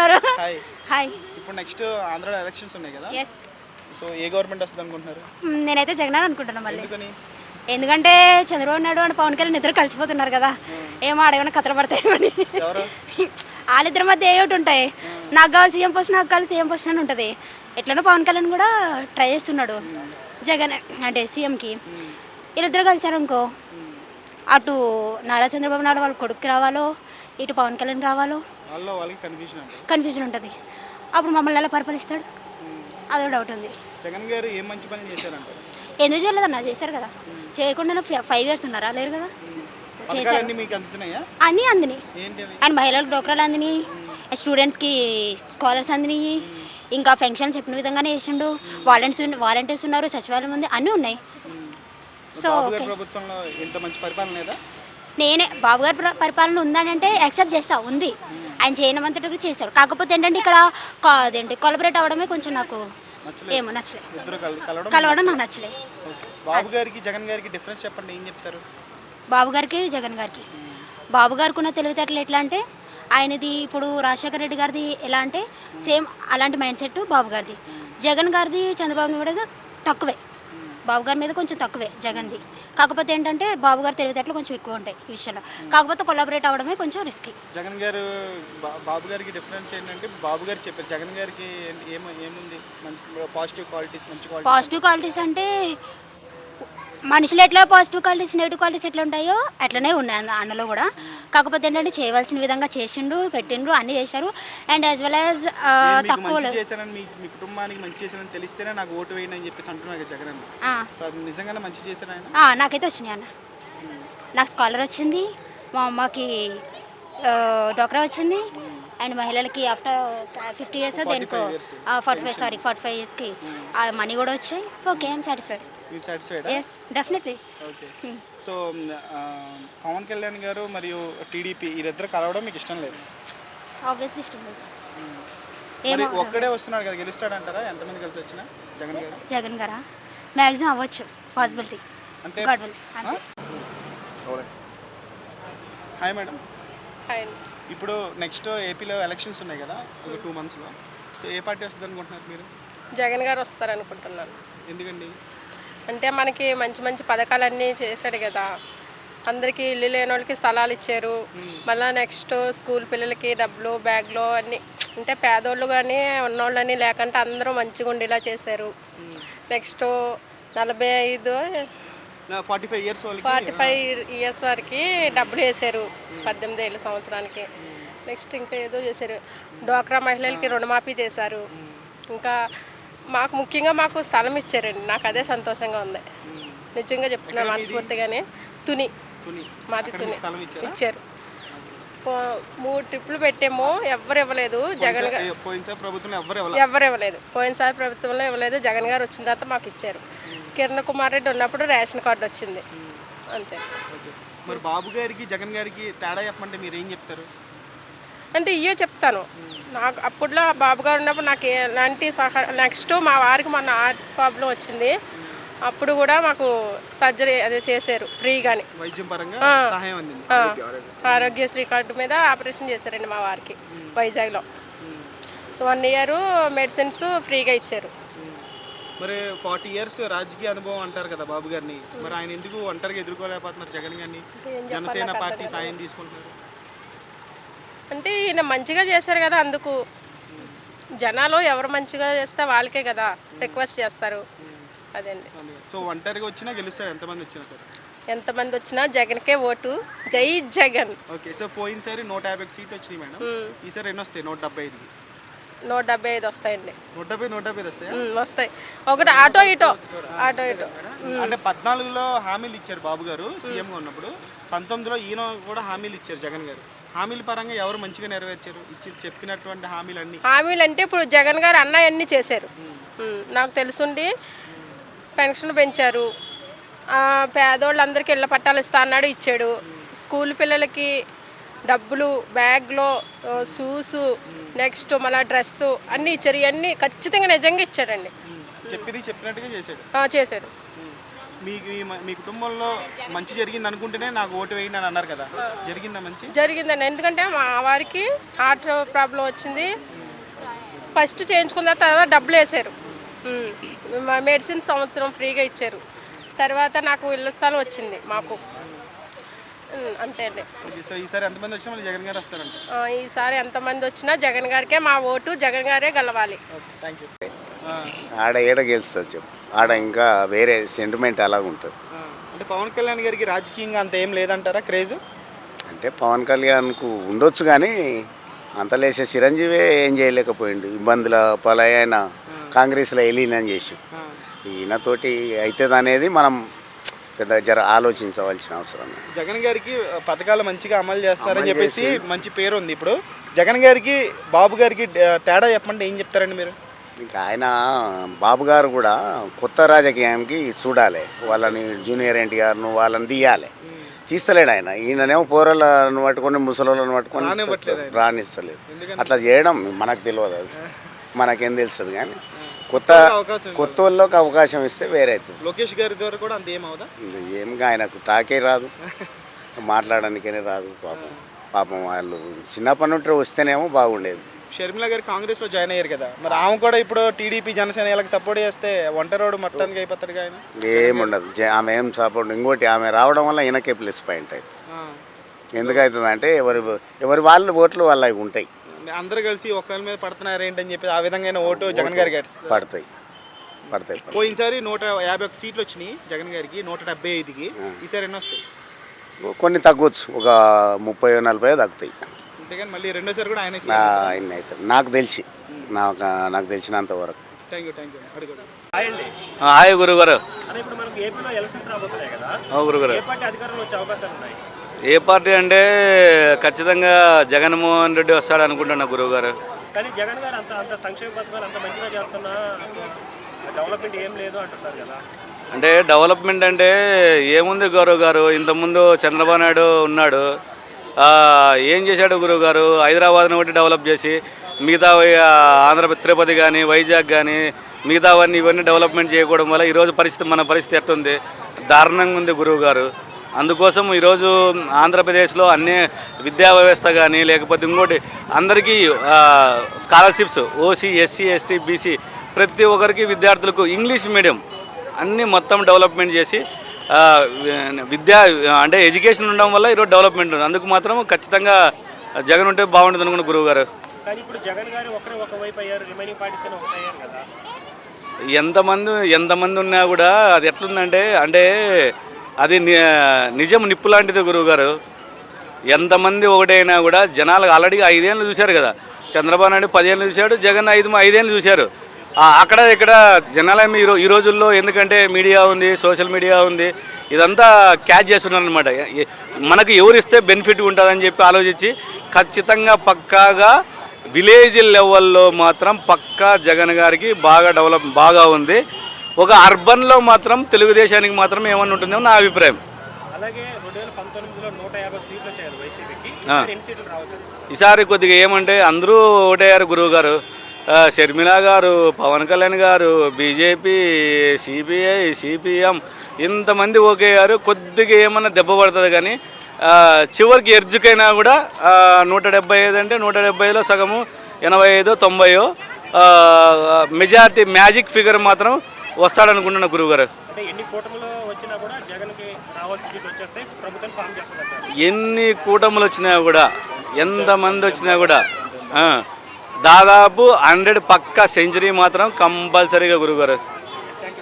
చేస్తున్నారు హాయ్ ఇప్పుడు నెక్స్ట్ ఆంధ్రాలో ఎలక్షన్స్ ఉన్నాయి కదా? ఎస్ సో ఏ గవర్నమెంట్ వస్తుంది అనుకుంటున్నారు? నేనైతే జగన్ అనుకుంటున్నాను మళ్ళీ. ఎందుకంటే చంద్రబాబు నాయుడు అండ్ పవన్ కళ్యాణ్ ఇద్దరు కలిసిపోతున్నారు కదా. ఏమో అడగని కథలు పడతాయేమని ఎవరు? వాళ్ళిద్దరి మధ్య ఏ ఒకటి ఉంటాయి. నాకు కావాలి సీఎం పోస్ట్ నాకు కావాలి సీఎం పోస్ట్ అని ఉంటుంది. ఎట్లనో పవన్ కళ్యాణ్ కూడా ట్రై చేస్తున్నాడు. జగన్ అంటే సీఎంకి. వీళ్ళిద్దరు కలిసారు అనుకో. అటు నారా చంద్రబాబు నాయుడు వాళ్ళ కొడుకు రావాలో ఇటు పవన్ కళ్యాణ్ రావాలో కన్ఫ్యూజన్ ఉంటుంది. అప్పుడు మమ్మల్ని ఎలా పరిపాలిస్తాడు? అదో డౌట్ ఉంది. జగన్ గారు ఏం మంచి పని చేశారంటారు? ఎందుకు చేయలేదన్నా చేశారు కదా. చేయకుండా ఫైవ్ ఇయర్స్ ఉన్నారా? లేరు కదా. చేశారు. మీకు అందుతున్నాయా? అన్నీ అందిని. ఏంటి అవి? అండ్ మహిళలకు డోక్రాలు అందినాయి స్టూడెంట్స్కి స్కాలర్స్ అందినాయి ఇంకా ఫంక్షన్ చెప్పిన విధంగానే చేసిండు. వాలంటీర్స్ వాలంటీర్స్ ఉన్నారు సచివాలయం ఉంది అన్నీ ఉన్నాయి. సో ప్రభుత్వంలో ఇంత మంచి పరిపాలన లేదా? నేనే బాబు గారి ప్ర- పరిపాలన ఉందని అంటే యాక్సెప్ట్ చేస్తా ఉంది. ఆయన చేయనమంతటి కూడా చేశారు కాకపోతే ఏంటంటే ఇక్కడ కా- అదేంటి కొలబరేట్ అవ్వడమే కొంచెం నాకు ఏమో నచ్చలేదు. కలవడం నాకు నచ్చలేదు. ఓకే. బాబు గారికి జగన్ గారికి డిఫరెన్స్ చెప్పండి ఏం చెప్తారు? బాబు గారికి జగన్ గారికి. బాబు గారికి ఉన్న తెలివితేటలు ఎట్లా అంటే ఆయనది ఇప్పుడు రాజశేఖర రెడ్డి గారిది ఎలా అంటే సేమ్ అలాంటి మైండ్ సెట్ బాబు గారిది జగన్ గారిది చంద్రబాబు నాయుడు తక్కువే. బాబు గారి మీద కొంచెం తక్కువే జగన్ది. కాకపోతే ఏంటంటే బాబు గారి తెలివితేటలు కొంచెం ఎక్కువ ఉంటాయి ఈ విషయంలో. కాకపోతే కొలాబరేట్ అవ్వడమే కొంచెం రిస్కీ జగన్ గారు బాబు గారికి డిఫరెన్స్ ఏంటంటే బాబు గారు చెప్పారు. జగన్ గారికి ఏముంది? మంచి పాజిటివ్ క్వాలిటీస్ మంచి పాజిటివ్ క్వాలిటీస్ అంటే మనుషులు ఎట్లా పాజిటివ్ క్వాలిటీస్ నెగిటివ్ క్వాలిటీస్ ఎట్లా ఉంటాయో అట్లనే ఉన్నాయి అన్న- అన్నలో కూడా. కాకపోతే ఏంటంటే చేయవలసిన విధంగా చేసిండు పెట్టిండ్రు అన్నీ చేశారు. అండ్ యాజ్ వెల్ యాజ్ తక్కువ మంచి చేశానని మీ మీ కుటుంబానికి మంచి చేశానని తెలిస్తేనే నాకు ఓటు వేయండి అని చెప్పేసి అంటున్నారు కదా జగన్ అన్న. సో అది నిజంగానే మంచి చేశారు ఆయన? నాకైతే వచ్చినాయి అన్న. నాకు స్కాలర్ వచ్చింది మా అమ్మకి డోక్రా వచ్చింది. అండ్ మహిళలకి ఆఫ్టర్ ఫిఫ్టీ ఇయర్స్ దేనికో forty five sorry forty five ఇయర్స్కి మనీ కూడా వచ్చాయి. ఓకే ఐఎమ్ సాటిస్ఫైడ్ మీరు satisfied yes definitely okay so Pawan Kalyan గారు మరియు టీడీపీ వీరిద్దరు కలవడం మీకు ఇష్టం లేదు? ఆబ్వియస్లీ ఇష్టం లేదు. మరి ఏమో ఒక్కడే వస్తున్నాడు కదా గెలుస్తాడంటారా? ఎంతమంది కలిసి వచ్చినా? జగన్ గారు? జగన్ గారా? మ్యాక్సిమం అవ్వచ్చు. పాసిబిలిటీ అంటే గాడ్ విల్ అంతే. హాయ్ మేడం హాయ్ ఇప్పుడు నెక్స్ట్ ఏపీలో ఎలక్షన్స్ ఉన్నాయి కదా ఒక టూ మంత్స్లో సో ఏ పార్టీ వస్తుంది అనుకుంటున్నారు మీరు? జగన్ గారు వస్తారనుకుంటున్నాను. ఎందుకండి? అంటే మనకి మంచి మంచి పథకాలన్నీ చేశాడు కదా. అందరికీ ఇల్లు లేని వాళ్ళకి స్థలాలు ఇచ్చారు. మళ్ళీ నెక్స్ట్ స్కూల్ పిల్లలకి డబ్బులు బ్యాగ్లు అన్నీ అంటే పేదోళ్ళు కానీ ఉన్నోళ్ళని లేకుంటే అందరూ మంచిగా ఉండేలా చేశారు. నెక్స్ట్ నలభై ఐదు forty five years forty five years వరకు డబ్బులు వేశారు. పద్దెనిమిది ఏళ్ళ సంవత్సరానికి. నెక్స్ట్ ఇంకా ఏదో చేశారు. డ్వాక్రా మహిళలకి రుణమాఫీ చేశారు. ఇంకా మాకు ముఖ్యంగా మాకు స్థలం ఇచ్చారండి. నాకు అదే సంతోషంగా ఉంది. నిజంగా చెప్తున్నాను మనస్ఫూర్తిగానే తుని. తుని. మాది తుని. ఇచ్చారా? మూడు ట్రిప్పులు పెట్టాము. ఎవ్వరు ఇవ్వలేదు. జగన్ గారు ఎవరు ఇవ్వలేదు. పోయినసారి ప్రభుత్వంలో ఇవ్వలేదు. జగన్ గారు వచ్చిన తర్వాత మాకు ఇచ్చారు. కిరణ్ కుమార్ రెడ్డి ఉన్నప్పుడు రేషన్ కార్డు వచ్చింది. అంతే. మరి బాబు గారికి జగన్ గారికి తేడా చెప్పమంటే మీరు ఏం చెప్తారు? అంటే ఇయ్యో చెప్తాను. నాకు అప్పట్లో బాబు గారు ఉన్నప్పుడు నాకు ఎలాంటి సహా నెక్స్ట్ మా వారికి మొన్న హార్ట్ ప్రాబ్లం వచ్చింది. అప్పుడు కూడా మాకు సర్జరీ అదే చేశారు ఫ్రీగానే. ఆరోగ్యశ్రీ కార్డు మీద ఆపరేషన్ చేశారండి మా వారికి వైజాగ్లో. వన్ ఇయర్ మెడిసిన్స్ ఫ్రీగా ఇచ్చారు. మరి ఫార్టీ ఇయర్స్ రాజకీయ అనుభవం అంటారు కదా బాబు గారిని. మరి ఆయన ఎందుకు ఒంటరిగా ఎదుర్కోలేకపోతున్నారు జగన్ గారిని? జనసేన పార్టీ సాయం తీసుకుంటున్నారు. అంటే ఈయన మంచిగా చేశారు కదా అందుకు. జనాలు ఎవరు మంచిగా చేస్తే వాళ్ళకే కదా రిక్వెస్ట్ చేస్తారు. అదండి. సో ఒంటరిగా వచ్చినా గెలుస్తాడు. ఎంతమంది వచ్చినా సరే. ఎంతమంది వచ్చినా జగన్కే ఓటు. జై జగన్. ఓకే సో పోయినసారి నూట యాభై సీట్లు వచ్చినాయి మేడం. ఈసారి ఎన్ని వస్తాయి? నూట డెబ్బై ఐదుకి నూట డెబ్బై ఐదు వస్తాయండి. నూట డెబ్బై నూట డెబ్బై ఐదు వస్తాయా? వస్తాయి. ఒకటి ఆటో ఇటో. ఆటో ఇటో. అంటే పద్నాలుగులో హామీలు ఇచ్చారు బాబు గారు సీఎంగా ఉన్నప్పుడు. పంతొమ్మిదిలో ఈయన కూడా హామీలు ఇచ్చారు జగన్ గారు. హామీల పరంగా ఎవరు మంచిగా నెరవేర్చారు? ఇచ్చి చెప్పినటువంటి హామీలన్నీ? హామీలు అంటే ఇప్పుడు జగన్ గారు అన్నయ్య అన్నీ చేశారు. నాకు తెలుసుండి పెన్షన్ పెంచారు. పేదోళ్ళందరికీ ఇళ్ళ పట్టాలు ఇస్తా అన్నాడు ఇచ్చాడు. స్కూల్ పిల్లలకి డబ్బులు బ్యాగ్లో షూస్ నెక్స్ట్ మళ్ళీ డ్రెస్సు అన్నీ ఇచ్చారు. ఇవన్నీ ఖచ్చితంగా నిజంగా ఇచ్చాడండి. చెప్పింది చెప్పినట్టుగా చేశాడు. చేశాడు. మీ- మీ కుటుంబంలో మంచి జరిగింది అనుకుంటేనే నాకు ఓటు వేయండి అని అన్నారు కదా. జరిగిందా మంచి? జరిగిందండి. ఎందుకంటే మా వారికి హార్ట్ ప్రాబ్లం వచ్చింది. ఫస్ట్ చేయించుకున్న తర్వాత డబ్బులు వేసారు. మెడిసిన్ సంవత్సరం ఫ్రీగా ఇచ్చారు. తర్వాత నాకు ఇళ్ళ స్థలం వచ్చింది మాకు. అంతే అండి. సో ఈసారి ఎంతమంది వచ్చినా మళ్ళీ జగన్ గారు వస్తారంట. ఈసారి ఎంతమంది వచ్చినా జగన్ గారికే మా ఓటు జగన్ గారే గెలవాలి. ఓకే థ్యాంక్ యూ ఆడ ఏడ గెలుస్తుంది చెప్పు. ఆడ ఇంకా వేరే సెంటిమెంట్ అలాగ ఉంటుంది. అంటే పవన్ కళ్యాణ్ గారికి రాజకీయంగా అంత ఏం లేదంటారా క్రేజ్? అంటే పవన్ కళ్యాణ్కు ఉండొచ్చు కానీ అంత లేసే చిరంజీవే ఏం చేయలేకపోయిండు. ఇబ్బందుల పలాయన కాంగ్రెస్లో వెళ్ళినని చేసి. ఈయనతోటి అవుతుంది అనేది మనం పెద్ద జర ఆలోచించవలసిన అవసరం. జగన్ గారికి పథకాలు మంచిగా అమలు చేస్తారని చెప్పేసి మంచి పేరు ఉంది ఇప్పుడు. జగన్ గారికి బాబు గారికి తేడా చెప్పండి ఏం చెప్తారండి మీరు? ఇంకా ఆయన బాబు గారు కూడా కొత్త రాజకీయానికి చూడాలి. వాళ్ళని జూనియర్ ఎన్టీఆర్ను వాళ్ళని తీయాలి. తీస్తలేడు ఆయన. ఈయననేమో పోరలను పట్టుకొని ముసలోళ్ళని పట్టుకొని. రానిస్తలేదు. అట్లా చేయడం మనకు తెలియదు అది. మనకేం తెలుస్తుంది కానీ కొత్త కొత్త వాళ్ళకి అవకాశం ఇస్తే వేరే అవుతుంది. లోకేష్ గారి ద్వారా కూడా అంత ఏం ఆయనకు టాకే రాదు. మాట్లాడడానికనే రాదు పాపం. పాపం వాళ్ళు చిన్నప్పటి నుండి వస్తేనేమో బాగుండేది. షర్మిల గారు కాంగ్రెస్లో జాయిన్ అయ్యారు కదా. మరి ఆమె కూడా ఇప్పుడు టీడీపీ జనసేన వీళ్ళకి సపోర్ట్ చేస్తే ఒంటరోడు మట్టానికి అయిపోతాడు ఆయన? ఏముండదు. ఆమె ఏం సపోర్ట్ ఇంకోటి ఆమె రావడం వల్ల ఈయనకే ప్లస్ పాయింట్ అవుతుంది ఆ. ఎందుకు అవుతుంది అంటే ఎవరి ఎవరి వాళ్ళ ఓట్లు వాళ్ళవి ఉంటాయి. అందరూ కలిసి ఒకరి మీద పడుతున్నారు ఏంటని చెప్పి ఆ విధంగా ఓటు జగన్ గారికి. పడతాయి. పడతాయి. పోయినసారి నూట యాభై ఒక్క సీట్లు వచ్చినాయి జగన్ గారికి నూట డెబ్బై ఐదుకి. ఈసారి ఎన్ని వస్తాయి కొన్ని తగ్గొచ్చు. ఒక ముప్పై నలభై తగ్గుతాయి అంతేగాని మళ్ళీ రెండోసారి కూడా ఆయన అయితే నాకు తెలిసి. నాకు నాకు తెలిసినంత వరకు. థ్యాంక్ యూ థ్యాంక్ యూ అడుగు హాయ్ గురుగారు. అదే ఇప్పుడు మనకు ఏపీలో ఎలక్షన్స్ రాబోతున్నాయి కదా. ఆ గురుగారు. ఏ పార్టీ అధికారంలో వచ్చే అవకాశాలు ఉన్నాయి? ఏ పార్టీ అంటే ఖచ్చితంగా జగన్మోహన్ రెడ్డి వస్తాడు అనుకుంటున్నా కానీ జగన్ గారు అంత అంత సంక్షేమ పథకాలు అంత మంచిగా చేస్తున్నా డెవలప్మెంట్ ఏం లేదు అంటున్నారు కదా. అంటే డెవలప్మెంట్ అంటే ఏముంది గౌరవ్ గారు ఇంతకుముందు చంద్రబాబు నాయుడు ఉన్నాడు. ఏం చేశాడు గురువు గారు హైదరాబాద్ని ఒకటి డెవలప్ చేసి మిగతా ఆంధ్ర తిరుపతి కానీ వైజాగ్ కానీ మిగతావన్నీ ఇవన్నీ డెవలప్మెంట్ చేయకపోవడం వల్ల ఈరోజు పరిస్థితి మన పరిస్థితి ఎట్టుంది? దారుణంగా ఉంది గురువు గారు అందుకోసం ఈరోజు ఆంధ్రప్రదేశ్లో అన్ని విద్యా వ్యవస్థ కానీ లేకపోతే ఇంకోటి అందరికీ scholarships OC SC ST BC ప్రతి ఒక్కరికి విద్యార్థులకు ఇంగ్లీష్ మీడియం అన్నీ మొత్తం డెవలప్మెంట్ చేసి విద్యా అంటే ఎడ్యుకేషన్ ఉండడం వల్ల ఈరోజు డెవలప్మెంట్ ఉంది. అందుకు మాత్రం ఖచ్చితంగా జగన్ ఉంటే బాగుంటుంది అనుకున్న గురువు గారు. గారు ఎంతమంది ఎంతమంది ఉన్నా కూడా అది ఎట్లుందంటే అంటే అది నిజం నిప్పు లాంటిది గురువుగారు ఎంతమంది ఒకటైనా కూడా జనాలు ఆల్రెడీ ఐదేళ్ళు చూశారు కదా. చంద్రబాబు నాయుడు పదేళ్ళు చూశాడు జగన్ ఐదు ఐదేళ్ళు చూశారు. అక్కడ ఇక్కడ జనాలేమి ఈ ఈ రోజుల్లో ఎందుకంటే మీడియా ఉంది సోషల్ మీడియా ఉంది ఇదంతా క్యాచ్ చేస్తున్నారు అనమాట మనకు ఎవరు ఇస్తే బెనిఫిట్ ఉంటుందని చెప్పి ఆలోచించి ఖచ్చితంగా పక్కాగా విలేజ్ లెవెల్లో మాత్రం పక్కా జగన్ గారికి బాగా డెవలప్ బాగా ఉంది. ఒక అర్బన్లో మాత్రం తెలుగుదేశానికి మాత్రం ఏమన్నా ఉంటుందేమో నా అభిప్రాయం. అలాగే ఈసారి కొద్దిగా ఏమంటే అందరూ ఒకటయ్యారు గురువు గారు షర్మిల గారు Pawan Kalyan garu BJP CPI CPM ఇంతమంది ఓకేయారు కొద్దిగా ఏమన్నా దెబ్బ పడుతుంది కానీ చివరికి ఎర్జుకైనా కూడా నూట డెబ్బై ఐదు అంటే నూట డెబ్బైలో సగము ఎనభై ఐదు తొంభైయో మెజారిటీ మ్యాజిక్ ఫిగర్ మాత్రం వస్తాడనుకుంటున్నా గురువుగారు. ఎన్ని కూటమిలో వచ్చినా కూడా ఎంతమంది వచ్చినా కూడా దాదాపు హండ్రెడ్ పక్క సెంచరీ మాత్రం కంపల్సరీగా గురుగారు